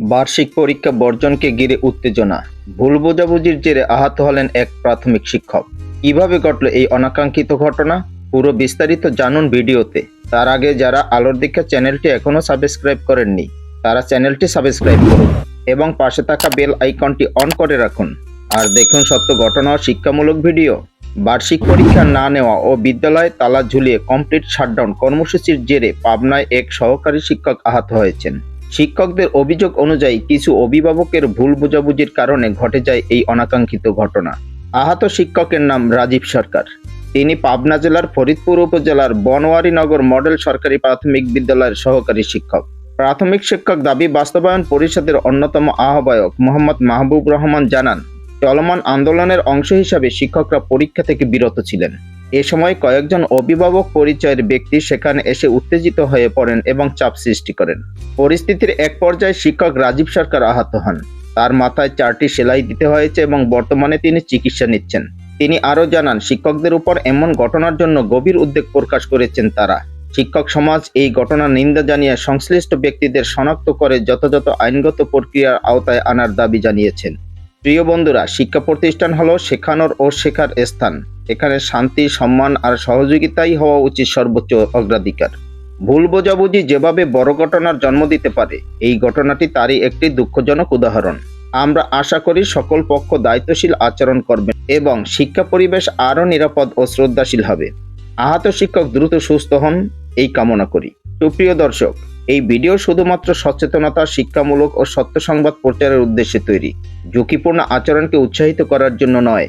বার্ষিক পরীক্ষা বর্জনকে ঘিরে উত্তেজনা। ভুল বোঝাবুঝির জেরে আহত হলেন এক প্রাথমিক শিক্ষক। কীভাবে ঘটল এই অনাকাঙ্ক্ষিত ঘটনা? পুরো বিস্তারিত জানুন ভিডিওতে। তার আগে যারা আলোর দীক্ষা চ্যানেলটি এখনও সাবস্ক্রাইব করেননি, তারা চ্যানেলটি সাবস্ক্রাইব করুন এবং পাশে থাকা বেল আইকনটি অন করে রাখুন। আর দেখুন সত্য ঘটনা ও শিক্ষামূলক ভিডিও। বার্ষিক পরীক্ষা না নেওয়া ও বিদ্যালয়ে তালা ঝুলিয়ে কমপ্লিট শাটডাউন কর্মসূচির জেরে পাবনায় এক সহকারী শিক্ষক আহত হয়েছেন। শিক্ষকদের অভিযোগ অনুযায়ী কিছু অভিভাবকের ভুল বোঝাবুঝির কারণে ঘটে যায় এই অনাকাঙ্ক্ষিত ঘটনা। আহত শিক্ষকের নাম রাজীব সরকার। তিনি পাবনা জেলার ফরিদপুর উপজেলার বনওয়ারীনগর মডেল সরকারি প্রাথমিক বিদ্যালয়ের সহকারী শিক্ষক। প্রাথমিক শিক্ষক দাবি বাস্তবায়ন পরিষদের অন্যতম আহ্বায়ক মোহাম্মদ মাহবুব রহমান জানান, চলমান আন্দোলনের অংশ হিসাবে শিক্ষকরা পরীক্ষা থেকে বিরত ছিলেন। এ সময় কয়েকজন অভিভাবক পরিচয়ের ব্যক্তি সেখানে এসে উত্তেজিত হয়ে পড়েন এবং চাপ সৃষ্টি করেন। পরিস্থিতির এক পর্যায়ে শিক্ষক রাজীব সরকার আহত হন। তার মাথায় চারটি সেলাই দিতে হয়েছে এবং বর্তমানে তিনি চিকিৎসা নিচ্ছেন। তিনি আরও জানান, শিক্ষকদের উপর এমন ঘটনার জন্য গভীর উদ্বেগ প্রকাশ করেছেন তারা। শিক্ষক সমাজ এই ঘটনার নিন্দা জানিয়ে সংশ্লিষ্ট ব্যক্তিদের শনাক্ত করে যথাযথ আইনগত প্রক্রিয়ার আওতায় আনার দাবি জানিয়েছেন। প্রিয় বন্ধুরা, শিক্ষা প্রতিষ্ঠান হল শেখানোর ও শেখার স্থান। এখানে শান্তি, সম্মান আর সহযোগিতাই হওয়া উচিত সর্বোচ্চ অগ্রাধিকার। ভুল বোঝাবুঝি যেভাবে বড় ঘটনার জন্ম দিতে পারে, এই ঘটনাটি তারই একটি দুঃখজনক উদাহরণ। আমরা আশা করি সকল পক্ষ দায়িত্বশীল আচরণ করবেন এবং শিক্ষা পরিবেশ আরও নিরাপদ ও শ্রদ্ধাশীল হবে। আহত শিক্ষক দ্রুত সুস্থ হন, এই কামনা করি। সুপ্রিয় দর্শক, এই ভিডিও শুধুমাত্র সচেতনতা, শিক্ষামূলক ও সত্য সংবাদ প্রচারের উদ্দেশ্যে তৈরি। ঝুঁকিপূর্ণ আচরণকে উৎসাহিত করার জন্য নয়